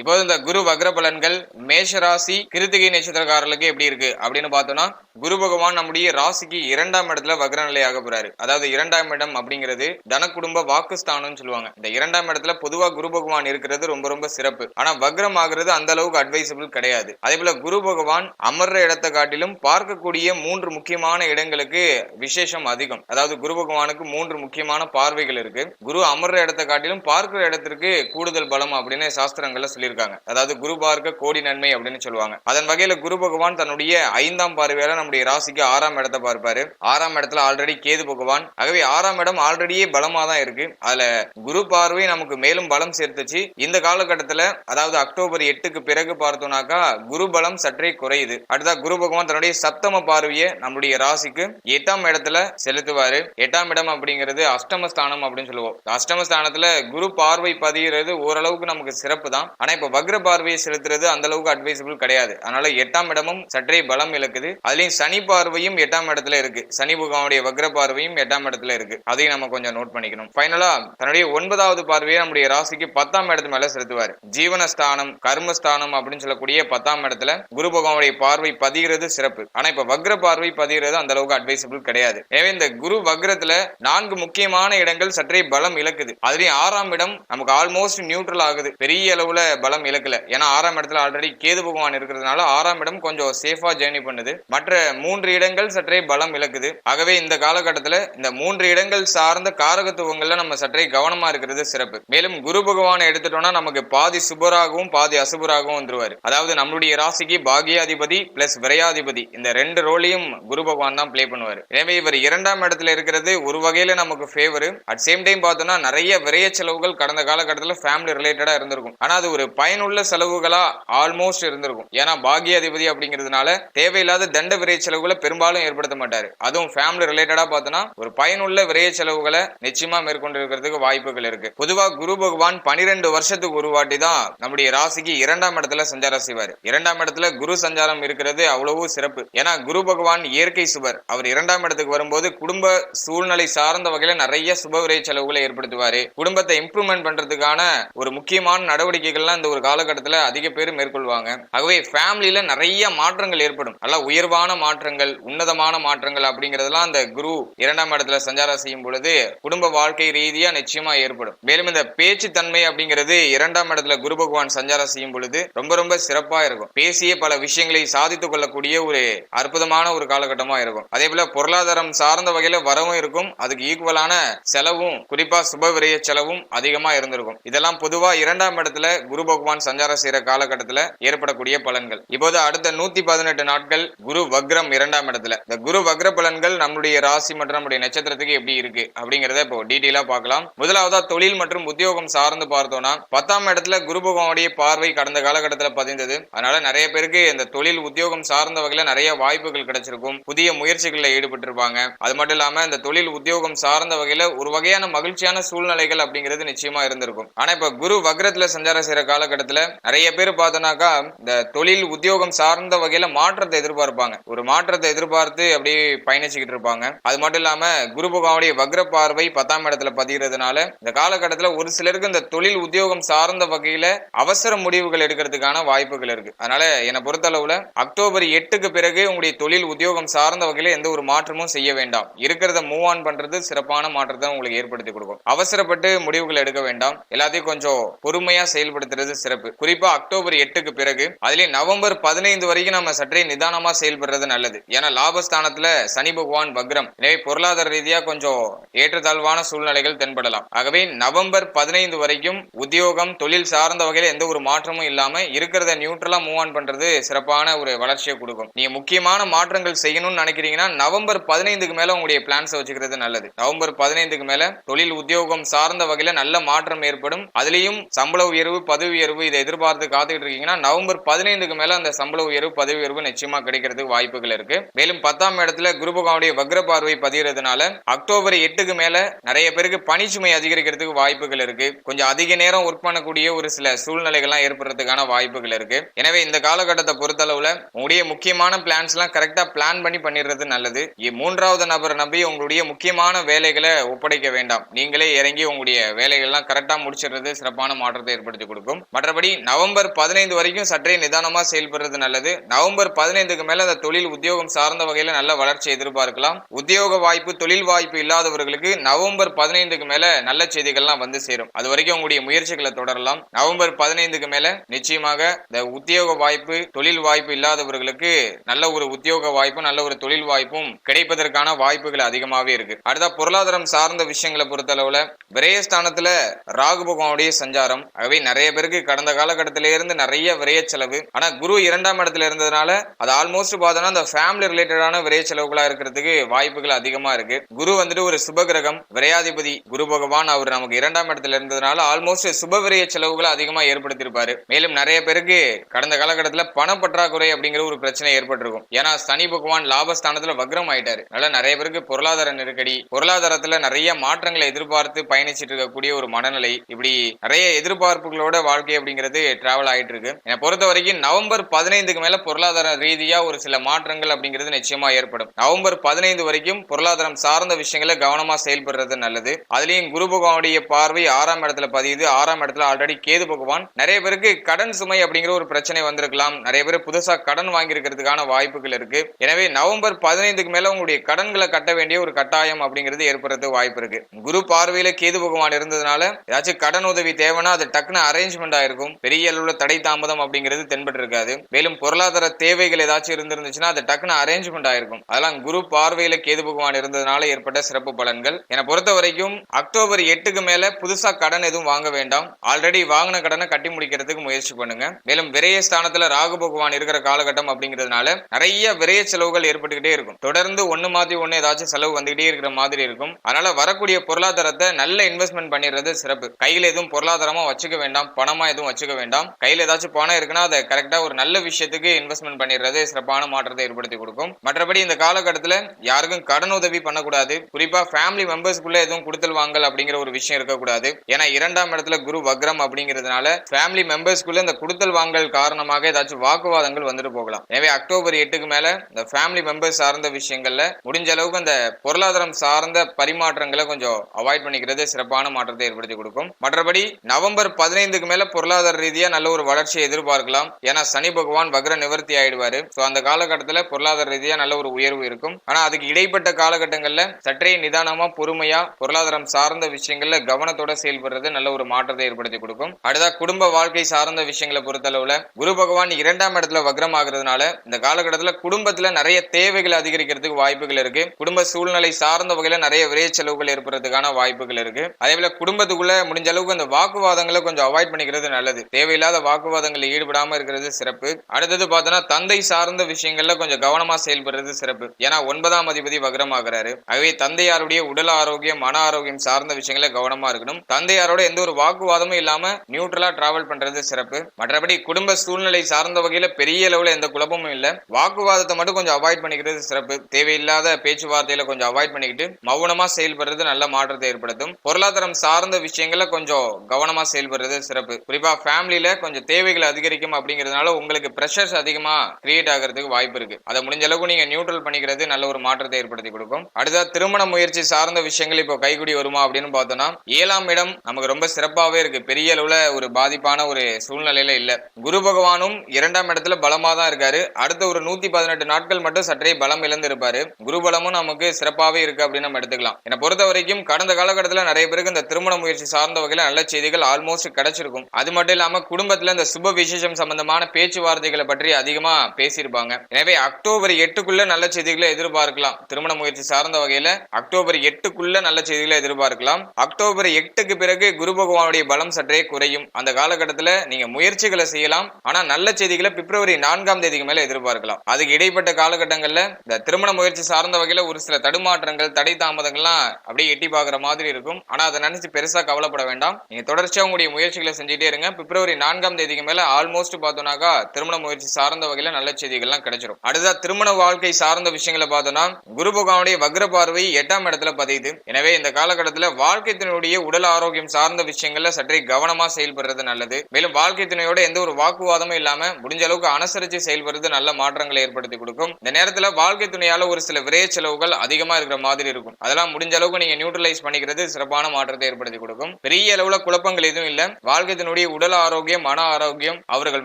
இப்போது இந்த குரு வக்ர பலன்கள் மேஷ ராசி கிருத்திகை நட்சத்திரக்காரர்களுக்கு எப்படி இருக்கு அப்படின்னு பார்த்தோம்னா குரு பகவான் நம்முடைய ராசிக்கு இரண்டாம் இடத்துல வக்ர நிலையாக போறாரு. அதாவது இரண்டாம் இடம் அப்படிங்கிறது தன குடும்ப வாக்குஸ்தானம் சொல்லுவாங்க. இந்த இரண்டாம் இடத்துல பொதுவா குரு பகவான் இருக்கிறது ரொம்ப ரொம்ப சிறப்பு. ஆனா வக்ரம் ஆகுறது அந்த அளவுக்கு அட்வைசபிள் கிடையாது. அதே போல குரு பகவான் அமர்ற இடத்தை காட்டிலும் பார்க்கக்கூடிய மூன்று முக்கியமான இடங்களுக்கு விசேஷம் அதிகம். அதாவது குரு பகவானுக்கு மூன்று முக்கியமான பார்வைகள் இருக்கு. குரு அமர்ற இடத்தை காட்டிலும் பார்க்கிற இடத்திற்கு கூடுதல் பலம் அப்படின்னு சாஸ்திரங்கள்ல சொல்லியிருக்காங்க. அதாவது குரு பார்க்க கோடி நன்மை அப்படின்னு சொல்லுவாங்க. அதன் வகையில குரு பகவான் தன்னுடைய ஐந்தாம் பார்வையால நம்முடைய ராசிக்கு ஆறாம் இடத்தை பார்ப்பாரு. ஆறாம் இடத்துல ஆல்ரெடி கேது பகவான். ஆகவே ஆறாம் இடம் ஆல்ரெடியே பலமா தான் இருக்கு. அதுல குரு பார்வை நமக்கு மேலும் பலம் சேர்த்துச்சு. இந்த காலகட்டத்துல அதாவது அக்டோபர் எட்டுக்கு பிறகு பார்த்தோம்னாக்கா குரு பலம் சற்றே குறையுது. அடுத்தா குரு பகவான் தன்னுடைய சப்தம பார்வையை நம்முடைய ராசிக்கு எட்டாம் இடத்துல செலுத்துவாரு. எட்டாம் இடம் அப்படிங்கிறது அஷ்டமஸ்தானம் அப்படின்னு சொல்லுவோம். அஷ்டமஸ்தானத்துல குரு பார்வை பதிகிறது ஓரளவுக்கு நமக்கு சிறப்பு தான் ஆனா இப்ப வக்ர பார்வையை செலுத்துறது அந்த அளவுக்கு அட்வைசபிள் கிடையாது. அதனால எட்டாம் இடமும் சற்றே பலம் இழக்குது. அதுலயும் சனி பார்வையும் எட்டாம் இடத்துல இருக்கு. சனி புகாவுடைய வக்ர பார்வையும் எட்டாம் இடத்துல இருக்கு. அதையும் நம்ம கொஞ்சம் நோட் பண்ணிக்கணும். ஃபைனலா தன்னுடைய ஒன்பதாவது பார்வையை நம்முடைய ராசிக்கு பத்தாம் இடத்து மேல செலுத்துவார். ஜீவனஸ்தானம் கர்மஸ்தானம் அப்படின்னு சொல்லக்கூடிய பத்தாம் இடத்துல குரு பகவானுடைய பார்வை பதிகிறது சிறப்பு. ஆனா இப்ப வக்ர பார்வை பதிகிறது அந்த அளவுக்கு அட்வைசபிள் கிடையாது. எனவே இந்த குரு வக்ரத்துல நான்கு முக்கியமான இடங்கள் சற்றே பலம் இழக்குது. அதுலயும் ஆறாம் இடம் நமக்கு ஆல்மோஸ்ட் நியூட்ரல் ஆகுது. பெரிய அளவுல பலம் இழக்கல. ஏன்னா ஆறாம் இடத்துல ஆல்ரெடி கேது பகவான் இருக்கிறதுனால ஆறாம் இடம் கொஞ்சம் சேஃபா ஜேர்னி பண்ணுது. மற்ற மூன்று இடங்கள் சற்றே பலம் இழக்குது. ஆகவே இந்த காலகட்டத்துல இந்த மூன்று இடங்கள் சார்ந்த காரகத்துவங்கள்ல நம்ம சற்றே கவனமா இருக்கிறது சிறப்பு. மேலும் குரு பகவானை எடுத்துட்டோம்னா நமக்கு பாதி சுபராகவும் பாதி அசுபராகவும் வந்துருவாரு. அதாவது நம்மளுடைய ராசிக்கு பாகியாதிபதி பிளஸ் விரையாதிபதி. இந்த ரெண்டு ரோலையும் குரு பகவான் தான் ப்ளே பண்ணுவார். எனவே இவர் இரண்டாம் இடத்துல இருக்கிறது ஒரு வகையில நமக்கு ஃபேவர் அட் சேம் டைம் பார்த்தோம்னா நிறைய விரைய செலவுகள் கடந்த காலகட்டத்தில் ஃபேமிலி ரிலேட்டடா இருந்திருக்கும். ஆனா அது ஒரு பயனுள்ள செலவுகளா ஆல்மோஸ்ட் இருந்திருக்கும். ஏன்னா பாகியாதிபதி அப்படிங்கிறதுனால தேவையில்லாத தண்ட விரைய செலவுகளை பெரும்பாலும் ஏற்படுத்த மாட்டாரு. அதுவும் ஃபேமிலி ரிலேட்டடா பார்த்தோம்னா ஒரு பயனுள்ள விரைய செலவுகளை நிச்சயமா மேற்கொண்டு இருக்கிறதுக்கு வாய்ப்புகள் இருக்கு. பொதுவா குரு பகவான் பனிரெண்டு வருஷத்துக்கு ஒரு வாட்டி தான் நம்முடைய ராசிக்கு இரண்டாம் இடத்துல சஞ்சாரம் செய்வார். இரண்டாம் இடத்துல குரு சஞ்சாரம் இருக்கிறது அவ்வளவு சிறப்பு. ஏன்னா குரு பகவான் இயற்கை சுவர். அவர் இரண்டாம் இடத்துக்கு வரும்போது குடும்ப சூழ்நிலை சார்ந்த வகையில நிறைய சுப விரை செலவுகளை ஏற்படுத்துவாரு. குடும்பத்தை இம்ப்ரூவ்மெண்ட் பண்றதுக்கான ஒரு முக்கியமான நடவடிக்கைகள்லாம் அந்த ஒரு காலகட்டத்தில் அதிக பேர் மேற்கொள்வாங்க. ஆகவே ஃபேமிலியில நிறைய மாற்றங்கள் ஏற்படும். நல்லா உயர்வான மாற்றங்கள் உன்னதமான மாற்றங்கள் அப்படிங்கிறதெல்லாம் அந்த குரு இரண்டாம் இடத்துல சஞ்சாரம் செய்யும் பொழுது குடும்ப வாழ்க்கை ரீதியா நிச்சயமா ஏற்படும். மேலும் இந்த பேச்சு தன்மை அப்படிங்கிறது இரண்டாம் இடத்துல குரு பகவான் சஞ்சாரம் செய்யும் பொழுது ரொம்ப ரொம்ப சிறப்பா இருக்கும். பேசிய பல விஷயங்களை சாதித்துக் கொள்ளக்கூடிய ஒரு அற்புதமான ஒரு காலகட்டமா இருக்கும். அதே போல பொருளாதாரம் சார்ந்த வகையில வரவும் இருக்கும். அதுக்கு ஈக்குவலான செலவும் குறிப்பா சுப விரைய செலவும் அதிகமா இருந்திருக்கும். இதெல்லாம் பொதுவா இரண்டாம் இடத்துல குரு பகவான் சஞ்சாரம் செய்யற காலகட்டத்துல ஏற்படக்கூடிய பலன்கள். இப்போது அடுத்த நூத்தி பதினெட்டு நாட்கள் குரு வக்ரம் இரண்டாம் இடத்துல. இந்த குரு வக்ர பலன்கள் நம்முடைய ராசி மற்றும் நம்முடைய நட்சத்திரத்துக்கு எப்படி இருக்கு அப்படிங்கறத இப்போ டீட்டெயிலா பார்க்கலாம். முதலாவதா தொழில் மற்றும் உத்தியோகம் சார்ந்து பார்த்தோம்னா பத்தாம் இடத்துல குரு பகவானுடைய பார்வை கடந்த காலகட்டத்துல பதிந்தது. அதனால நிறைய பேருக்கு இந்த தொழில் உத்தியோகம் சார்ந்த வகையில நிறைய வாய்ப்புகள் கிடைச்சிருக்கும். புதிய முயற்சிகளில் ஈடுபட்டிருப்பாங்க. அது மட்டும் இல்லாம இந்த தொழில் உத்தியோகம் சார்ந்த வகையில ஒரு வகையான மகிழ்ச்சியான சூழ்நிலைகள் அப்படிங்கிறது நிச்சயமா இருந்திருக்கும். ஆனா இப்ப குரு வக்ரத்துல சஞ்சாரம் செய்யற கால காலகட்டத்துல நிறைய பேர் பார்த்தோம்னாக்கா இந்த தொழில் உத்தியோகம் சார்ந்த வகையில மாற்றத்தை எதிர்பார்ப்பாங்க. ஒரு மாற்றத்தை எதிர்பார்த்து அப்படியே பயணிச்சுக்கிட்டு இருப்பாங்க. அது மட்டும் இல்லாம குரு பகவானுடைய வக்ர பார்வை பத்தாம் இடத்துல பதிகிறதுனால இந்த காலகட்டத்துல ஒரு சிலருக்கு இந்த தொழில் உத்தியோகம் சார்ந்த வகையில அவசர முடிவுகள் எடுக்கிறதுக்கான வாய்ப்புகள் இருக்கு. அதனால என்னை பொறுத்தளவுல அக்டோபர் எட்டுக்கு பிறகு உங்களுடைய தொழில் உத்தியோகம் சார்ந்த வகையில எந்த ஒரு மாற்றமும் செய்ய வேண்டாம். இருக்கிறத மூவ் ஆன் பண்றது சிறப்பான மாற்றத்தை உங்களுக்கு ஏற்படுத்தி கொடுக்கும். அவசரப்பட்டு முடிவுகள் எடுக்க வேண்டாம். எல்லாத்தையும் கொஞ்சம் பொறுமையா செயல்படுத்துறது சிறப்பு. குறிப்பா அக்டோபர் எட்டுக்கு பிறகு அதுலயும் நவம்பர் பதினைந்து வரைக்கும் நம்ம சற்றே நிதானமா செயல்படுறது நல்லது. ஏன்னா லாபஸ்தானத்துல சனி பகவான் வக்ரம். எனவே பொருளாதார ரீதியா கொஞ்சம் ஏற்றத்தாழ்வான சூழ்நிலைகள் தென்படலாம். ஆகவே நவம்பர் பதினைந்து வரைக்கும் உத்தியோகம் தொழில் சார்ந்த வகையில எந்த ஒரு மாற்றமும் இல்லாம இருக்கிறத நியூட்ரலா மூவ் ஆன் பண்றது சிறப்பான ஒரு வளர்ச்சியை கொடுக்கும். நீங்க முக்கியமான மாற்றங்கள் செய்யணும்னு நினைக்கிறீங்கன்னா நவம்பர் பதினைந்துக்கு மேல உங்களுடைய பிளான்ஸை வச்சுக்கிறது நல்லது. நவம்பர் பதினைந்துக்கு மேல தொழில் உத்தியோகம் சார்ந்த வகையில நல்ல மாற்றம் ஏற்படும். அதுலயும் சம்பள உயர்வு பதவி உயர்வு இதை எதிர்பார்த்து காத்துக்கிட்டு இருக்கீங்கன்னா நவம்பர் பதினைந்துக்கு மேல அந்த சம்பள உயர்வு பதவி உயர்வு நிச்சயமா கிடைக்கிறதுக்கு வாய்ப்புகள் இருக்கு. மேலும் பத்தாம் இடத்துல குரு பகவானுடைய வக்ர பார்வை பதிகிறதுனால அக்டோபர் எட்டுக்கு மேல நிறைய பேருக்கு பணிச்சுமை அதிகரிக்கிறதுக்கு வாய்ப்புகள் இருக்கு. கொஞ்சம் அதிக நேரம் ஒர்க் பண்ணக்கூடிய ஒரு சில சூழ்நிலைகள்லாம் ஏற்படுறதுக்கான வாய்ப்புகள் இருக்கு. எனவே இந்த காலகட்டத்தை பொறுத்தளவுல உங்களுடைய முக்கியமான பிளான்ஸ் எல்லாம் கரெக்டா பிளான் பண்ணி பண்ணிடுறது நல்லது. மூன்றாவது நபரை நம்பி உங்களுடைய முக்கியமான வேலைகளை ஒப்படைக்க வேண்டாம். நீங்களே இறங்கி உங்களுடைய வேலைகள்லாம் கரெக்டா முடிச்சிடுறது சிறப்பான மாற்றத்தை ஏற்படுத்தி கொடுக்கும். மற்றபடி நவம்பர் பதினைந்து வரைக்கும் சற்றே நிதானமா செயல்படுறது நல்லது. நவம்பர் பதினைந்துக்கு மேல அந்த தொழில் உத்தியோகம் சார்ந்த வகையில நல்ல வளர்ச்சி எதிர்பார்க்கலாம். உத்தியோக வாய்ப்பு தொழில் வாய்ப்பு இல்லாதவர்களுக்கு நவம்பர் பதினைந்துக்கு மேல நல்ல செய்திகள்லாம் வந்து சேரும். அது வரைக்கும் உங்களுடைய முயற்சிகளை தொடரலாம். நவம்பர் பதினைந்துக்கு மேல நிச்சயமாக இந்த உத்தியோக வாய்ப்பு தொழில் வாய்ப்பு இல்லாதவர்களுக்கு நல்ல ஒரு உத்தியோக வாய்ப்பும் நல்ல ஒரு தொழில் வாய்ப்பும் கிடைப்பதற்கான வாய்ப்புகள் அதிகமாவே இருக்கு. அடுத்த பொருளாதாரம் சார்ந்த விஷயங்களை பொறுத்தளவுல விரயஸ்தானத்துல ராகு பகவானுடைய சஞ்சாரம். ஆகவே நிறைய பேருக்கு கடந்த காலகட்டத்தில இருந்து நிறைய விரைய செலவு. ஆனா குரு இரண்டாம் இடத்துல இருந்ததுனால அது ஆல்மோஸ்ட் பார்த்தோம்னா அந்த ஃபேமிலி ரிலேட்டடான விரைய செலவுகளா இருக்கிறதுக்கு வாய்ப்புகள் அதிகமா இருக்கு. குரு வந்துட்டு ஒரு சுப கிரகம் விரையாதிபதி குரு பகவான் அவர் நமக்கு இரண்டாம் இடத்துல இருந்ததுனால ஆல்மோஸ்ட் சுப விரைய செலவுகளை அதிகமா ஏற்படுத்தியிருப்பாரு. மேலும் நிறைய பேருக்கு கடந்த காலகட்டத்துல பண பற்றாக்குறை அப்படிங்கிற ஒரு பிரச்சனை ஏற்பட்டிருக்கும். ஏன்னா சனி பகவான் லாபஸ்தானத்துல வக்ரம் ஆயிட்டாரு. அதனால நிறைய பேருக்கு பொருளாதார நெருக்கடி பொருளாதாரத்துல நிறைய மாற்றங்களை எதிர்பார்த்து பயணிச்சிட்டு இருக்கக்கூடிய ஒரு மனநிலை. இப்படி நிறைய எதிர்பார்ப்புகளோட வாழ்க்கை அப்படிங்கிறது டிராவல் ஆகிட்டு இருக்கு என்னை பொறுத்த வரைக்கும் நவம்பர் பதினைந்துக்கு மேல பொருளாதார ரீதியா ஒரு சில மாற்றங்கள் அப்படிங்கிறது நிச்சயமா ஏற்படும். நவம்பர் பதினைந்து வரைக்கும் பொருளாதாரம் சார்ந்த விஷயங்களை கவனமா செயல்படுறது நல்லது. அதுலயும் குரு பகவானுடைய பார்வை ஆறாம் இடத்துல பதியுது. ஆறாம் இடத்துல ஆல்ரெடி கேது பகவான். நிறைய பேருக்கு கடன் சுமை அப்படிங்கிற ஒரு பிரச்சனை வந்திருக்கலாம். நிறைய பேர் புதுசா கடன் வாங்கியிருக்கிறதுக்கான வாய்ப்புகள் இருக்கு. எனவே நவம்பர் பதினைந்துக்கு மேல உங்களுடைய கடன்களை கட்ட வேண்டிய ஒரு கட்டாயம் அப்படிங்கிறது ஏற்படுறது வாய்ப்பு இருக்கு. குரு பார்வையில கேது பகவான் இருந்ததுனால ஏதாச்சும் கடன் உதவி தேவைன்னா அது டக்குன்னு அரேஞ்ச்மெண்ட் ஆயிருக்கும் பெரிய அளவுல தடை தாமதம் அப்படிங்கிறது தென்பட்டு இருக்காது மேலும் பொருளாதார தேவைகள் ஏதாச்சும் இருந்திருந்துச்சுன்னா அது டக்குன்னு அரேஞ்ச்மெண்ட் ஆயிருக்கும். அதெல்லாம் குரு பார்வையில கேது பகவான் இருந்ததுனால ஏற்பட்ட சிறப்பு பலன்கள். என்னை பொறுத்த வரைக்கும் அக்டோபர் எட்டுக்கு மேல புதுசா கடன் எதுவும் வாங்க வேண்டாம். ஆல்ரெடி வாங்கின கடனை கட்டி முடிக்கிறதுக்கு முயற்சி பண்ணுங்க. மேலும் விரைய ஸ்தானத்துல ராகு பகவான் இருக்கிற காலகட்டம் அப்படிங்கிறதுனால நிறைய விரைய செலவுகள் ஏற்பட்டுக்கிட்டே இருக்கும். தொடர்ந்து ஒண்ணு மாதிரி ஒண்ணு ஏதாச்சும் செலவு வந்துகிட்டே இருக்கிற மாதிரி இருக்கும். அதனால வரக்கூடிய பொருளாதாரத்தை நல்ல இன்வெஸ்ட்மெண்ட் பண்ணிடுறது சிறப்பு. கையில எதுவும் பொருளாதாரமா வச்சுக்க வேண்டாம். பணம் எதுவும் வச்சுக்க வேண்டாம். கையில ஏதாச்சும் பணம் இருக்குன்னா அதை கரெக்டா ஒரு நல்ல விஷயத்துக்கு இன்வெஸ்ட்மெண்ட் பண்ணிடுறது சிறப்பான மாற்றத்தை ஏற்படுத்தி கொடுக்கும். மற்றபடி இந்த காலகட்டத்தில் யாருக்கும் கடன் உதவி பண்ணக்கூடாது. குறிப்பா ஃபேமிலி மெம்பர்ஸ்க்குள்ள எதுவும் கொடுத்தல் வாங்கல் அப்படிங்கிற ஒரு விஷயம் இருக்கக்கூடாது. ஏன்னா இரண்டாம் இடத்துல குரு வக்ரம் அப்படிங்கிறதுனால ஃபேமிலி மெம்பர்ஸ்க்குள்ள இந்த கொடுத்தல் வாங்கல் காரணமாக ஏதாச்சும் வாக்குவாதங்கள் வந்துட்டு போகலாம். எனவே அக்டோபர் எட்டுக்கு மேல இந்த ஃபேமிலி மெம்பர்ஸ் சார்ந்த விஷயங்கள்ல முடிஞ்ச அளவுக்கு அந்த பொருளாதாரம் சார்ந்த பரிமாற்றங்களை கொஞ்சம் அவாய்ட் பண்ணிக்கிறது சிறப்பான மாற்றத்தை ஏற்படுத்தி கொடுக்கும். மற்றபடி நவம்பர் பதினைந்துக்கு மேல பொருளாதார ரீதியா நல்ல ஒரு வளர்ச்சியை எதிர்பார்க்கலாம். ஏன்னா சனி பகவான் வக்ர நிவர்த்தி ஆயிடுவாரு. சோ அந்த காலகட்டத்துல பொருளாதார ரீதியா நல்ல ஒரு உயர்வு இருக்கும். ஆனா அதுக்கு இடைப்பட்ட காலகட்டங்கள்ல சற்றே நிதானமா பொறுமையா பொருளாதாரம் சார்ந்த விஷயங்கள்ல கவனத்தோட செயல்படுறது நல்ல ஒரு மாற்றத்தை ஏற்படுத்தி கொடுக்கும். அடுத்தா குடும்ப வாழ்க்கை சார்ந்த விஷயங்களை பொறுத்தளவுல குரு பகவான் இரண்டாம் இடத்துல வக்ரம் ஆகுறதுனால இந்த காலகட்டத்துல குடும்பத்துல நிறைய தேவைகள் அதிகரிக்கிறதுக்கு வாய்ப்புகள் இருக்கு. குடும்ப சூழ்நிலை சார்ந்த வகையில நிறைய விரைய செலவுகள் ஏற்படுறதுக்கான வாய்ப்புகள் இருக்கு. அதே போல குடும்பத்துக்குள்ள முடிஞ்ச அளவுக்கு அந்த வாக்குவாதங்களை கொஞ்சம் அவாய்ட் பண்ணிக்கிறது நல்லது. தேவையில்லாத வாக்குவாதங்களில் ஈடுபடாம இருக்கிறது சிறப்பு. அடுத்தது பார்த்தோன்னா தந்தை சார்ந்த விஷயங்கள்ல கொஞ்சம் கவனமா செயல்படுறது சிறப்பு. ஏன்னா ஒன்பதாம் அதிபதி வக்ரமாகிறாரு. ஆகவே தந்தையாருடைய உடல் ஆரோக்கியம் மன ஆரோக்கியம் சார்ந்த விஷயங்கள கவனமா இருக்கணும். தந்தையாரோட எந்த ஒரு வாக்குவாதமும் இல்லாம நியூட்ரலா டிராவல் பண்றது சிறப்பு. மற்றபடி குடும்ப சூழ்நிலை சார்ந்த வகையில பெரிய அளவுல எந்த குழப்பமும் இல்ல. வாக்குவாதத்தை மட்டும் கொஞ்சம் அவாய்ட் பண்ணிக்கிறது சிறப்பு. தேவையில்லாத பேச்சுவார்த்தையில கொஞ்சம் அவாய்ட் பண்ணிக்கிட்டு மௌனமா செயல்படுறது நல்ல மாற்றத்தை ஏற்படுத்தும். பொருளாதாரம் சார்ந்த விஷயங்கள்ல கொஞ்சம் கவனமா செயல்படுறது சிறப்பு. குறிப்பாக ஃபேமிலியில கொஞ்சம் தேவைகள் அதிகரிக்கும் அப்படிங்கிறதுனால உங்களுக்கு ப்ரெஷர்ஸ் அதிகமா கிரியேட் ஆகிறதுக்கு வாய்ப்பு இருக்கு. அதை முடிஞ்ச அளவுக்கு நீங்க நியூட்ரல் பண்ணிக்கிறது நல்ல ஒரு மாற்றத்தை ஏற்படுத்தி கொடுக்கும். அடுத்த திருமண முயற்சி சார்ந்த விஷயங்கள் இப்போ கைகுடி வருமா அப்படின்னு பார்த்தோம்னா ஏழாம் இடம் நமக்கு ரொம்ப சிறப்பாகவே இருக்கு. பெரிய அளவுல ஒரு பாதிப்பான ஒரு சூழ்நிலையில இல்ல. குரு பகவானும் இரண்டாம் இடத்துல பலமா தான் இருக்காரு. அடுத்த ஒரு நூத்தி பதினெட்டு நாட்கள் மட்டும் சற்றே பலம் இழந்து இருப்பாரு குரு பலமும் நமக்கு சிறப்பாகவே இருக்கு அப்படின்னு நம்ம எடுத்துக்கலாம். என்னை பொறுத்த வரைக்கும் கடந்த காலகட்டத்தில் நிறைய பேருக்கு இந்த திருமண முயற்சி சார்ந்த வகையில் நல்ல செய்திகள் ஆல்மோஸ்ட் கிடைச்சிருக்கும். அது மட்டும் இல்லாம குடும்பத்துல இந்த சுப விசேஷம் சம்பந்தமான பேச்சுவார்த்தைகளை பற்றி அதிகமா பேசியிருப்பாங்க. எனவே அக்டோபர் எட்டுக்குள்ள நல்ல செய்திகளை எதிர்பார்க்கலாம். திருமண முயற்சி சார்ந்த வகையில அக்டோபர் எட்டுக்குள்ள நல்ல செய்திகளை எதிர்பார்க்கலாம். அக்டோபர் எட்டுக்கு பிறகு குரு பகவானுடைய பலம் சற்றே குறையும். அந்த காலகட்டத்தில் நீங்க முயற்சிகளை செய்யலாம். ஆனா நல்ல செய்திகளை பிப்ரவரி நான்காம் தேதிக்கு மேல எதிர்பார்க்கலாம். அதுக்கு இடைப்பட்ட காலகட்டங்கள்ல இந்த திருமண முயற்சி சார்ந்த வகையில ஒரு சில தடுமாற்றங்கள் தடை தாமதங்கள்லாம் அப்படியே எட்டி பார்க்குற மாதிரி இருக்கும். ஆனா அதை நினைச்சு பெருசா கவலைப்பட வேண்டாம். நீங்க தொடர்ச்சியா உங்களுடைய முயற்சிகளை செஞ்சுட்டு செஞ்சுட்டே இருங்க பிப்ரவரி நான்காம் தேதிக்கு மேல ஆல்மோஸ்ட் பார்த்தோம்னாக்கா திருமண முயற்சி சார்ந்த வகையில நல்ல செய்திகள்லாம் கிடைச்சிரும். அடுத்தா திருமண வாழ்க்கை சார்ந்த விஷயங்களை பார்த்தோம்னா குரு பகவானுடைய வக்ர பார்வை எட்டாம் இடத்துல பதியுது. எனவே இந்த காலகட்டத்தில் வாழ்க்கை துணையுடைய உடல் ஆரோக்கியம் சார்ந்த விஷயங்கள்ல சற்றே கவனமா செயல்படுறது நல்லது. மேலும் வாழ்க்கை துணையோட எந்த ஒரு வாக்குவாதமும் இல்லாம முடிஞ்ச அளவுக்கு அனுசரிச்சு செயல்படுறது நல்ல மாற்றங்களை ஏற்படுத்தி கொடுக்கும். இந்த நேரத்துல வாழ்க்கை துணையால ஒரு சில விரைய செலவுகள் அதிகமா இருக்கிற மாதிரி இருக்கும். அதெல்லாம் முடிஞ்ச அளவுக்கு நீங்க நியூட்ரலைஸ் பண்ணிக்கிறது சிறப்பான மாற்றத்தை ஏற்படுத்தி கொடுக்கும். பெரிய அளவுல குழப்பங்கள் எதுவும் இல்ல. வாழ்க்கை அவர்களுடைய உடல் ஆரோக்கியம் மன ஆரோக்கியம் அவர்கள்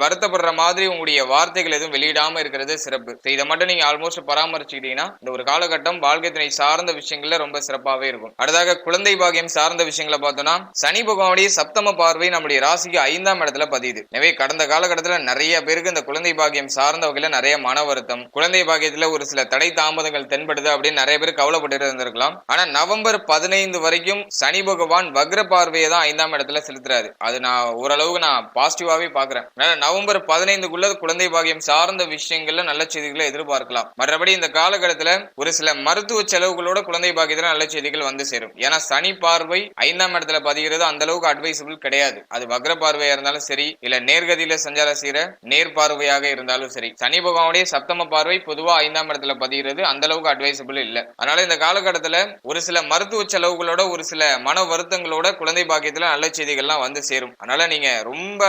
வருத்தப்படுற மாதிரி உங்களுடைய வார்த்தைகள் எதுவும் வெளியிடாம இருக்கிறது சிறப்பு. இதை மட்டும் நீங்க ஆல்மோஸ்ட் பராமரிச்சுக்கிட்டீங்கன்னா இந்த ஒரு காலகட்டம் வாழ்க்கை துணை சார்ந்த விஷயங்கள்ல ரொம்ப சிறப்பாவே இருக்கும். அடுத்தாக குழந்தை பாகியம் சார்ந்த விஷயங்களை பார்த்தோம்னா சனி பகவானுடைய சப்தம பார்வை நம்முடைய ராசிக்கு ஐந்தாம் இடத்துல பதியுது. எனவே கடந்த காலகட்டத்துல நிறைய பேருக்கு இந்த குழந்தை பாகியம் சார்ந்த வகையில நிறைய மன வருத்தம் குழந்தை பாகியத்துல ஒரு சில தடை தாமதங்கள் தென்படுது அப்படின்னு நிறைய பேர் கவலைப்பட்டு இருந்திருக்கலாம். ஆனா நவம்பர் பதினைந்து வரைக்கும் சனி பகவான் வக்ர பார்வையை தான் ஐந்தாம் இடத்துல செலுத்துறாரு. அது நான் ஓரளவுக்கு நான் பாசிட்டிவாவே பாக்குறேன். நவம்பர் பதினைந்துக்குள்ள குழந்தை பாகியம் சார்ந்த விஷயங்கள்ல நல்ல செய்திகளை எதிர்பார்க்கலாம். மற்றபடி இந்த காலகட்டத்துல ஒரு சில மருத்துவ செலவுகளோட குழந்தை பாக்கியத்துல நல்ல செய்திகள் வந்து சேரும். ஏன்னா சனி பார்வை ஐந்தாம் இடத்துல பதிகிறது அந்த அளவுக்கு அட்வைசபிள் கிடையாது. அது வக்ர பார்வையா இருந்தாலும் சரி இல்ல நேர்கதியில சஞ்சார செய்யற நேர் பார்வையாக இருந்தாலும் சரி. சனி பகவானுடைய சப்தம பார்வை பொதுவா ஐந்தாம் இடத்துல பதிகிறது அந்த அளவுக்கு அட்வைசபிள் இல்ல. அதனால இந்த காலகட்டத்துல ஒரு சில மருத்துவ செலவுகளோட ஒரு சில மன வருத்தங்களோட குழந்தை பாக்கியத்துல நல்ல செய்திகள்லாம் வந்து சேரும். அதனால நீங்க ரொம்ப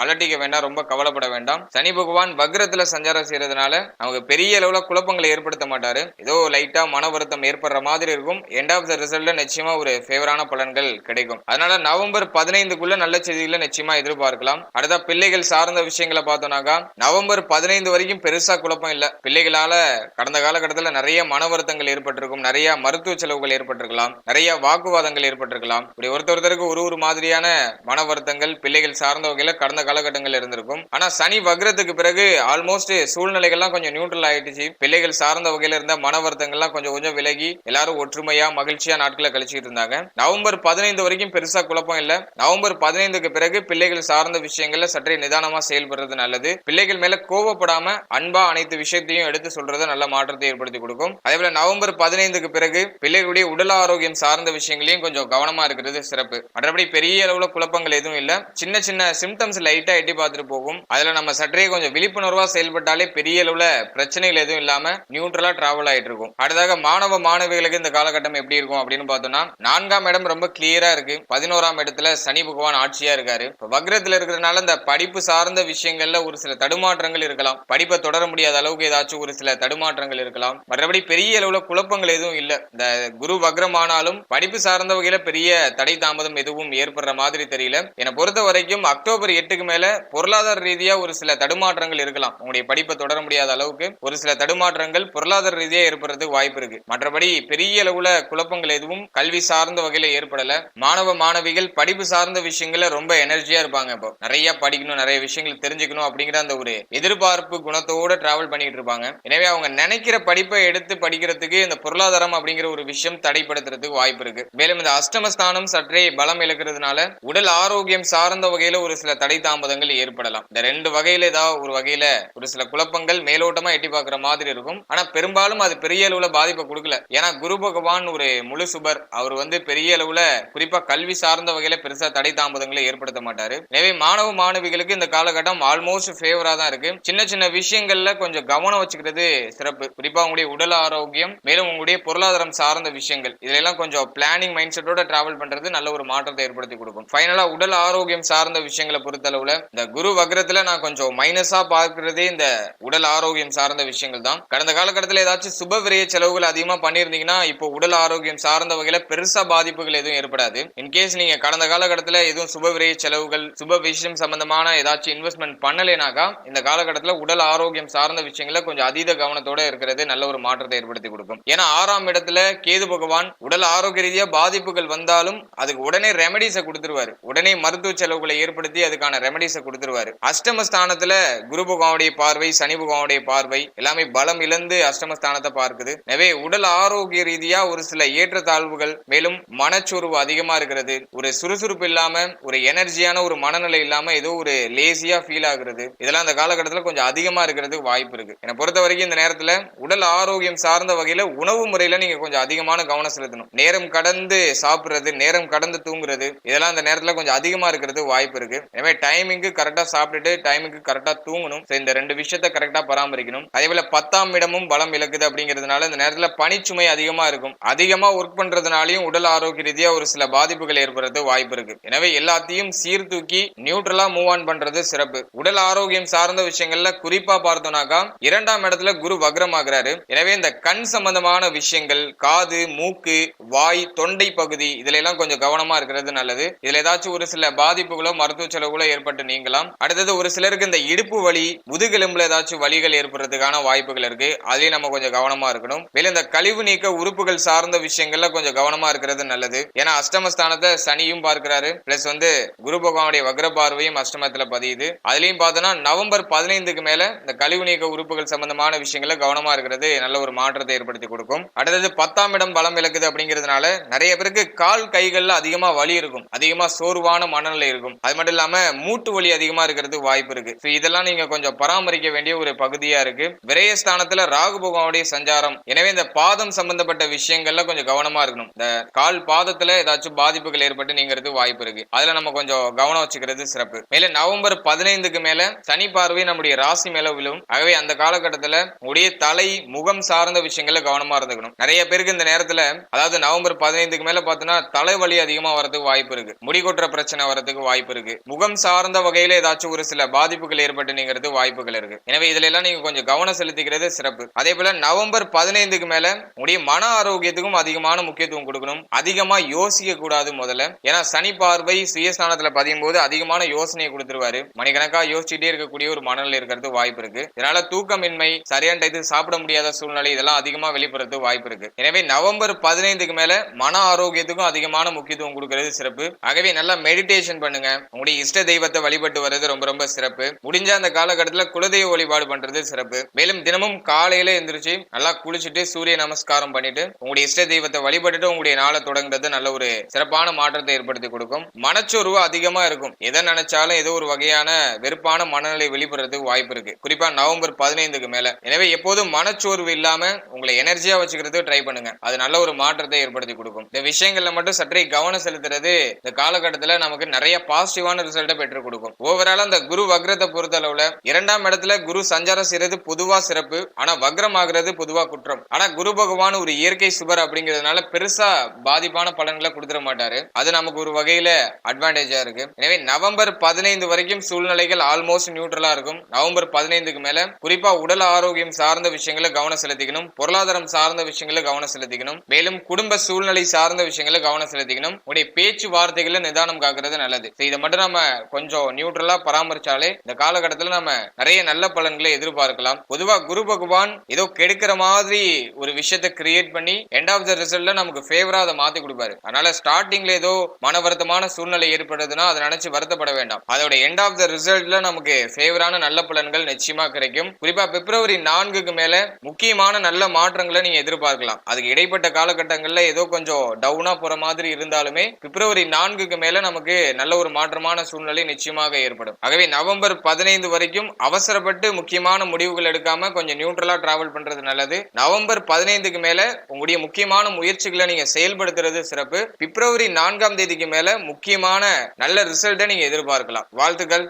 அலட்டிக்க வேண்டாம் ரொம்ப கவலைப்பட வேண்டாம். சனி பகவான் வக்ரத்துல சஞ்சாரம் செய்யறதுனால அவங்க பெரிய அளவுல குழப்பங்களை ஏற்படுத்த மாட்டாரு. ஏதோ லைட்டா மன வருத்தம் ஏற்படுற மாதிரி இருக்கும். எண்ட் ஆஃப் த ரிசல்ட்ல நிச்சயமா ஒரு ஃபேவரான பலன்கள் கிடைக்கும். அதனால நவம்பர் பதினைந்துக்குள்ள நல்ல செய்திகளை நிச்சயமா எதிர்பார்க்கலாம். அடுத்த பிள்ளைகள் சார்ந்த விஷயங்களை பார்த்தோம்னாக்கா நவம்பர் பதினைந்து வரைக்கும் பெருசா குழப்பம் இல்ல. பிள்ளைகளால கடந்த காலகட்டத்தில் நிறைய மன வருத்தங்கள் ஏற்பட்டிருக்கும். நிறைய மருத்துவ செலவுகள் ஏற்பட்டிருக்கலாம். நிறைய வாக்குவாதங்கள் ஏற்பட்டிருக்கலாம். இப்படி ஒருத்தர் ஒருத்தருக்கு ஒரு ஒரு மாதிரியான மன வருத்தங்கள் பிள்ளைகள் சார்ந்த வகையில கடந்த காலகட்டங்கள் இருந்திருக்கும். ஆனா சனி வக்ரத்துக்கு பிறகு ஆல்மோஸ்ட் சூழ்நிலைகள்லாம் கொஞ்சம் நியூட்ரல் ஆயிடுச்சு. பிள்ளைகள் சார்ந்த வகையில இருந்த மன வருத்தங்கள்லாம் கொஞ்சம் கொஞ்சம் விலகி எல்லாரும் ஒற்றுமையா மகிழ்ச்சியா நாட்களை கழிச்சிட்டு இருந்தாங்க. நவம்பர் பதினைந்து வரைக்கும் பெருசா குழப்பம் இல்ல. நவம்பர் பதினைந்துக்கு பிறகு பிள்ளைகள் சார்ந்த விஷயங்கள்ல சற்றே நிதானமா செயல்படுறது நல்லது. பிள்ளைகள் மேல கோவப்படாம அன்பா அனைத்து விஷயத்தையும் எடுத்து சொல்றது நல்ல மாற்றத்தை ஏற்படுத்தி கொடுக்கும். அதே போல நவம்பர் பதினைந்துக்கு பிறகு பிள்ளைகளுடைய உடல் ஆரோக்கியம் சார்ந்த விஷயங்களையும் கொஞ்சம் கவனமா இருக்கிறது சிறப்பு. மற்றபடி பெரிய அளவுல குழப்பங்கள் எதுவும் இல்ல. சின்ன சின்ன சிம்டம்ஸ் லைட்டா எட்டி பார்த்துட்டு போகும். அதுல நம்ம சற்றே கொஞ்சம் விழிப்புணர்வா செயல்பட்டாலே பெரிய அளவுல பிரச்சனைகள் எதுவும் இல்லாம நியூட்ரலா டிராவல் ஆயிட்டு இருக்கும். அடுத்ததாக மாணவ மாணவிகளுக்கு இந்த காலகட்டம் எப்படி இருக்கும் அப்படின்னு பார்த்தோம்னா நான்காம் இடம் ரொம்ப கிளியரா இருக்கு. பதினோராம் இடத்துல சனி பகவான் ஆட்சியா இருக்காரு. வக்ரத்துல இருக்கிறதுனால இந்த படிப்பு சார்ந்த விஷயங்கள்ல ஒரு சில தடுமாற்றங்கள் இருக்கலாம். படிப்பை தொடர முடியாத அளவுக்கு ஏதாச்சும் ஒரு சில தடுமாற்றங்கள் இருக்கலாம். மற்றபடி பெரிய அளவுல குழப்பங்கள் எதுவும் இல்ல. இந்த குரு வக்ரமானாலும் படிப்பு சார்ந்த வகையில பெரிய தடை தாமதம் எதுவும் ஏற்படுற மாதிரி தெரியல. என பொறுத்த வரைக்கும் அக்டோபர் எட்டுக்கு மேல பொருளாதார ரீதியா ஒரு சில தடுமாற்றங்கள் இருக்கலாம். உங்களுடைய படிப்பை தொடர முடியாத அளவுக்கு ஒரு சில தடுமாற்றங்கள் பொருளாதார ரீதியா ஏற்படுறதுக்கு வாய்ப்பு இருக்கு. மற்றபடி பெரிய அளவுல குழப்பங்கள் எதுவும் கல்வி சார்ந்த வகையில ஏற்படல. மாணவ மாணவிகள் படிப்பு சார்ந்த விஷயங்கள ரொம்ப எனர்ஜியா இருப்பாங்க இப்போ. நிறைய படிக்கணும் நிறைய விஷயங்கள் தெரிஞ்சுக்கணும் அப்படிங்கிற அந்த ஒரு எதிர்பார்ப்பு குணத்தோட டிராவல் பண்ணிட்டு இருப்பாங்க. எனவே அவங்க நினைக்கிற படிப்பை எடுத்து படிக்கிறதுக்கு இந்த பொருளாதாரம் அப்படிங்கிற ஒரு விஷயம் தடைப்படுத்துறதுக்கு வாய்ப்பு இருக்கு. மேலும் இந்த அஷ்டமஸ்தானம் சற்றே பலம் இழக்கிறதுனால உடல் ஆரோக்கியம் சார்ந்த வகையில ஒரு சில தடை தாமதங்கள் ஏற்படலாம். இந்த ரெண்டு வகையில ஏதாவது ஒரு வகையில ஒரு சில குழப்பங்கள் மேலோட்டமா எட்டி பாக்குற மாதிரி இருக்கும். ஆனா பெரும்பாலும் அது பெரிய அளவுல பாதிப்பை கொடுக்கல. ஏன்னா குரு பகவான் ஒரு முழு சுபர். அவர் வந்து பெரிய அளவுல குறிப்பா கல்வி சார்ந்த வகையில பெருசா தடை தாமதங்களை ஏற்படுத்த மாட்டாரு. எனவே மாணவ மாணவிகளுக்கு இந்த காலகட்டம் ஆல்மோஸ்ட் ஃபேவரா தான் இருக்கு. சின்ன சின்ன விஷயங்கள்ல கொஞ்சம் கவனம் வச்சுக்கிறது சிறப்பு. குறிப்பா உங்களுடைய உடல் ஆரோக்கியம் மேலும் உங்களுடைய பொருளாதாரம் சார்ந்த விஷயங்கள். இதுல எல்லாம் கொஞ்சம் பிளானிங் மைண்ட் செட்டோட டிராவல் பண்றது நல்ல ஒரு மாற்றத்தை ஏற்படுத்தி கொடுக்கும். ஃபைனலா உடல் ஆரோக்கியம் சார்ந்த விஷயங்களை பொறுத்தளவுல இந்த குரு வக்ரத்துல நான் கொஞ்சம் மைனஸா பார்க்கறதே இந்த உடல் ஆரோக்கியம் சார்ந்த விஷயங்கள் தான். கடந்த காலகட்டத்தில் ஏதாச்சும் சுப விரைய செலவுகள் அதிகமா பண்ணியிருந்தீங்கன்னா இப்போ உடல் ஆரோக்கியம் சார்ந்த வகையில பெருசா பாதிப்புகள் எதுவும் ஏற்படாது. இன்கேஸ் நீங்க கடந்த காலகட்டத்தில் எதுவும் சுப விரைய செலவுகள் சுப விஷயம் சம்பந்தமான ஏதாச்சும் இன்வெஸ்ட்மெண்ட் பண்ணலைனாக்கா இந்த காலகட்டத்தில் உடல் ஆரோக்கியம் சார்ந்த விஷயங்கள கொஞ்சம் அதீத கவனத்தோட இருக்கிறது நல்ல ஒரு மாற்றத்தை ஏற்படுத்தி கொடுக்கும். ஏன்னா ஆறாம் இடத்துல கேது பகவான் உடல் ஆரோக்கிய ரீதியா பாதிப்புகள் வந்தாலும் அதுக்கு உடனே ரெமடிஸை கொடுத்துருவாரு. உடனே மருத்துவ செலவுகளை ஏற்படுத்தி அதுக்கான ரெமடிஸை கொடுத்துருவாரு. அஷ்டமஸ்தானத்துல குரு பகவானுடைய பார்வை சனி பகவானுடைய பார்வை எல்லாமே பலம் இழந்து அஷ்டமஸ்தானத்தை பார்க்குது. எனவே உடல் ஆரோக்கிய ரீதியா ஒரு சில ஏற்றத்தாழ்வுகள் மேலும் மனச்சோர்வு அதிகமா இருக்கிறது. ஒரு சுறுசுறுப்பு இல்லாம ஒரு எனர்ஜியான ஒரு மனநிலை இல்லாம ஏதோ ஒரு லேசியா ஃபீல் ஆகுறது. இதெல்லாம் அந்த காலகட்டத்தில் கொஞ்சம் அதிகமா இருக்கிறதுக்கு வாய்ப்பு இருக்கு. என்னை பொறுத்த வரைக்கும் இந்த நேரத்துல உடல் ஆரோக்கியம் சார்ந்த வகையில உணவு முறையில நீங்க கொஞ்சம் அதிகமான கவனம் செலுத்தணும். நேரம் கடந்து சாப்பிடுறது நேரம் கடந்து தூங்குறது இதெல்லாம் அந்த நேரத்துல கொஞ்சம் அதிகமா இருக்கிறது. இருக்கிறது வாய்ப்பு இருக்கு. எனவே டைமிங்க்கு கரெக்டா சாப்பிட்டுட்டு டைமுக்கு கரெக்டா தூங்கணும். இந்த ரெண்டு விஷயத்த கரெக்டா பராமரிக்கணும். அதே போல பத்தாம் இடமும் பலம் இழக்குது அப்படிங்கிறதுனால இந்த நேரத்துல பணிச்சுமை அதிகமா இருக்கும். அதிகமா ஒர்க் பண்றதுனாலயும் உடல் ஆரோக்கிய ரீதியா ஒரு சில பாதிப்புகள் ஏற்படுறது வாய்ப்பு இருக்கு. எனவே எல்லாத்தையும் சீர்தூக்கி நியூட்ரலா மூவ் ஆன் பண்றது சிறப்பு. உடல் ஆரோக்கியம் சார்ந்த விஷயங்கள்ல குறிப்பா பார்த்தோம்னாக்கா இரண்டாம் இடத்துல குரு வக்ரமாகிறாரு. எனவே இந்த கண் சம்பந்தமான விஷயங்கள் காது மூக்கு வாய் தொண்டை பகுதி இதுல எல்லாம் கொஞ்சம் கவனமா இருக்கிறது நல்லது. இதுல ஏதாச்சும் ஒரு சில பாதிப்புகளோ மருத்துவ செலவுகளோ ஏற்பட்டு நீங்கலாம். அடுத்தது ஒரு சிலருக்கு இந்த இடுப்பு வலி முதுகெலும்புல ஏதாச்சும் வலிகள் ஏற்படுறதுக்கான வாய்ப்புகள் இருக்கு. அதுலயும் நம்ம கொஞ்சம் கவனமா இருக்கணும். மேலும் இந்த கழிவு நீக்க உறுப்புகள் சார்ந்த விஷயங்கள்ல கொஞ்சம் கவனமா இருக்கிறது நல்லது. ஏன்னா அஷ்டமஸ்தானத்தை சனியும் பார்க்கிறாரு. பிளஸ் வந்து குரு பகவானுடைய வக்ர பார்வையும் அஷ்டமத்துல பதியுது. அதுலயும் பார்த்தோம்னா நவம்பர் பதினைந்துக்கு மேல இந்த கழிவு நீக்க உறுப்புகள் சம்பந்தமான விஷயங்கள கவனமா இருக்கிறது நல்ல ஒரு மாற்றத்தை ஏற்படுத்தி கொடுக்கும். அடுத்தது பத்தாம் இடம் பலம் விளக்குது அப்படிங்கிறதுனால நிறைய பேருக்கு கால் கைகள்ல அதிகமா வலி இருக்கும். அதிகமா சோர்வான மனநிலை இருக்கும். அது மட்டும் இல்லாம மூட்டு வலி அதிகமா இருக்கிறதுக்கு வாய்ப்பு இருக்கு. So இதெல்லாம் நீங்க கொஞ்சம் பராமரிக்க வேண்டிய ஒரு பகுதியா இருக்கு. விரயஸ்தானத்துல ராகு பகவானுடைய சஞ்சாரம். எனவே இந்த பாதம் சம்பந்தப்பட்ட விஷயங்கள்ல கொஞ்சம் கவனமா இருக்கணும். இந்த கால் பாதத்துல ஏதாச்சும் பாதிப்புகள் ஏற்பட்டு நீங்கிறது வாய்ப்பு இருக்கு. அதுல நம்ம கொஞ்சம் கவனம் வச்சுக்கிறது சிறப்பு. மேல நவம்பர் பதினைந்துக்கு மேல சனி பார்வை நம்முடைய ராசி மேல விழும். ஆகவே அந்த காலகட்டத்துல உடைய தலை முகம் சார்ந்த விஷயங்கள்ல கவனமா இருந்துக்கணும். நிறைய பேருக்கு இந்த நேரத்துல அதாவது நவம்பர் பதினைந்துக்கு மேல பார்த்தோம்னா தலைவலி அதிகமா வரதுக்கு வாய்ப்பு இருக்கு. முடி கொட்டுற பிரச்சனை வரதுக்கு வாய்ப்பு இருக்கு. முகம் சார்ந்த வகையில ஏதாச்சும் ஒரு சில பாதிப்புகள் ஏற்பட்டு நீங்கிறது வாய்ப்புகள் இருக்கு. எனவே இதுல எல்லாம் நீங்க கொஞ்சம் கவனம் செலுத்திக்கிறது சிறப்பு. அதே போல நவம்பர் பதினைந்துக்கு மேல உடைய மன ஆரோக்கியத்துக்கும் அதிகமான முக்கியத்துவம் கொடுக்கணும். அதிகமா யோசிக்க கூடாது முதல்ல. ஏன்னா சனி பார்வை சுயஸ்தானத்துல பதியும் போது அதிகமான யோசனையை கொடுத்துருவாரு. மணிக்கணக்கா யோசிச்சுட்டே இருக்கக்கூடிய ஒரு மனநிலை இருக்கிறது வாய்ப்பு இருக்கு. இதனால தூக்கமின்மை சரியான டயத்துக்கு சாப்பிட முடியாத சூழ்நிலை இதெல்லாம் அதிகமா வெளிப்படுறது வாய்ப்பு இருக்கு. எனவே நவம்பர் பதினைந்துக்கு மேல மன ஆரோக்கியத்துக்கும் அதிகமான முக்கியத்துவம் கொடுக்கிறது சிறப்பு. ஆகவே நல்லா மெடிடேஷன் பண்ணுங்க. உங்களுடைய இஷ்ட தெய்வத்தை வழிபட்டு வர்றது ரொம்ப ரொம்ப சிறப்பு. முடிஞ்ச அந்த காலகட்டத்துல குலதெய்வ வழிபாடு பண்றது சிறப்பு. மேலும் தினமும் காலையில எந்திரிச்சு நல்லா குளிச்சுட்டு சூரிய நமஸ்காரம் பண்ணிட்டு உங்களுடைய இஷ்ட தெய்வத்தை வழிபட்டுட்டு உங்களுடைய நாளை தொடங்குறது நல்ல ஒரு சிறப்பான மாற்றத்தை ஏற்படுத்தி கொடுக்கும். மனச்சோர்வு அதிகமா இருக்கும். எதை நினைச்சாலும் ஏதோ ஒரு வகையான வெறுப்பான மனநிலை வெளிப்படுறதுக்கு வாய்ப்பு இருக்கு. குறிப்பா நவம்பர் பதினைந்துக்கு மேல. எனவே எப்போதும் மனச்சோர்வு இல்லாம உங்களை எனர்ஜியா வச்சுக்கிறதுக்கு ட்ரை பண்ணுங்க. அது நல்ல ஒரு மாற்றத்தை ஏற்படுத்தி கொடுக்கும். இந்த விஷயங்கள்ல மட்டும் சற்றே கவனம் செலுத்துறது இந்த காலகட்டத்துல நமக்கு நிறைய பாசிட்டிவான ரிசல்ட்டை பெற்றுக் கொடுக்கும். ஓவரால் அந்த குரு வக்ரத்தை பொறுத்த அளவுல இரண்டாம் இடத்துல குரு சஞ்சாரம் செய்யறது பொதுவா சிறப்பு. ஆனா வக்ரம் ஆகிறது பொதுவா குற்றம். ஆனா குரு பகவான் ஒரு இயற்கை சுபர் அப்படிங்கிறதுனால பெருசா பாதிப்பான பலன்களை கொடுத்துட மாட்டாரு. அது நமக்கு ஒரு வகையில அட்வான்டேஜா இருக்கு. எனவே நவம்பர் பதினைந்து வரைக்கும் சூழ்நிலைகள் ஆல்மோஸ்ட் நியூட்ரலா இருக்கும். நவம்பர் பதினைந்துக்கு மேல குறிப்பா உடல் ஆரோக்கியம் சார்ந்த விஷயங்களை கவனம் செலுத்திக்கணும். பொருளாதாரம் சார்ந்த விஷயங்களை கவனம் செலுத்திக்கணும். மேலும் குடும்ப சூழ்நிலை சார்ந்த விஷயங்களை கவனம் செலுத்திக்கணும். உடைய பேச்சு வார்த்தைகளை நிதானம் காக்கிறது நல்லது. So இதை மட்டும் நம்ம கொஞ்சம் நியூட்ரலா பராமரிச்சாலே இந்த காலகட்டத்துல நம்ம நிறைய நல்ல பலன்களை எதிர்பார்க்கலாம். பொதுவா குரு பகவான் ஏதோ கெடுக்கிற மாதிரி ஒரு விஷயத்தை கிரியேட் பண்ணி எண்ட் ஆஃப் த ரிசல்ட்ல நமக்கு ஃபேவரா அதை மாத்தி கொடுப்பாரு. அதனால ஸ்டார்டிங்ல ஏதோ மன வருத்தமான சூழ்நிலை ஏற்படுதுன்னா அதை நினைச்சு வருத்தப்பட வேண்டாம். அதோட எண்ட் ஆஃப் த ரிசல்ட்ல நமக்கு ஃபேவரான நல்ல பலன்கள் நிச்சயமா கிடைக்கும். குறிப்பா பிப்ரவரி நான்குக்கு மேல முக்கியமான நல்ல மாற்றங்களை நீங்க எதிர்பார்க்கலாம். அதுக்கு இடைப்பட்ட காலகட்டங்கள்ல ஏதோ கொஞ்சம் டவுனா போற மாதிரி இருந்தாலுமே பிப்ரவரி நான்குக்கு மேல நமக்கு நல்ல நல்ல ஒரு மாற்றமான சூழ்நிலை நிச்சயமாக ஏற்படும். ஆகவே நவம்பர் பதினைந்து வரைக்கும் அவசரப்பட்டு முக்கியமான முடிவுகள் எடுக்காம கொஞ்சம் நியூட்ரலா டிராவல் பண்றது நல்லது. நவம்பர் பதினைந்துக்கு மேல உங்களுடைய முக்கியமான முயற்சிகளை நீங்க செயல்படுத்துறது சிறப்பு. பிப்ரவரி நான்காம் தேதிக்கு மேல முக்கியமான நல்ல ரிசல்ட்டை நீங்க எதிர்பார்க்கலாம். வாழ்த்துக்கள்.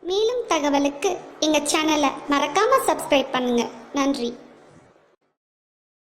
மேலும் தகவலுக்கு எங்க சேனலை மறக்காம சப்ஸ்கிரைப் பண்ணுங்க. நன்றி.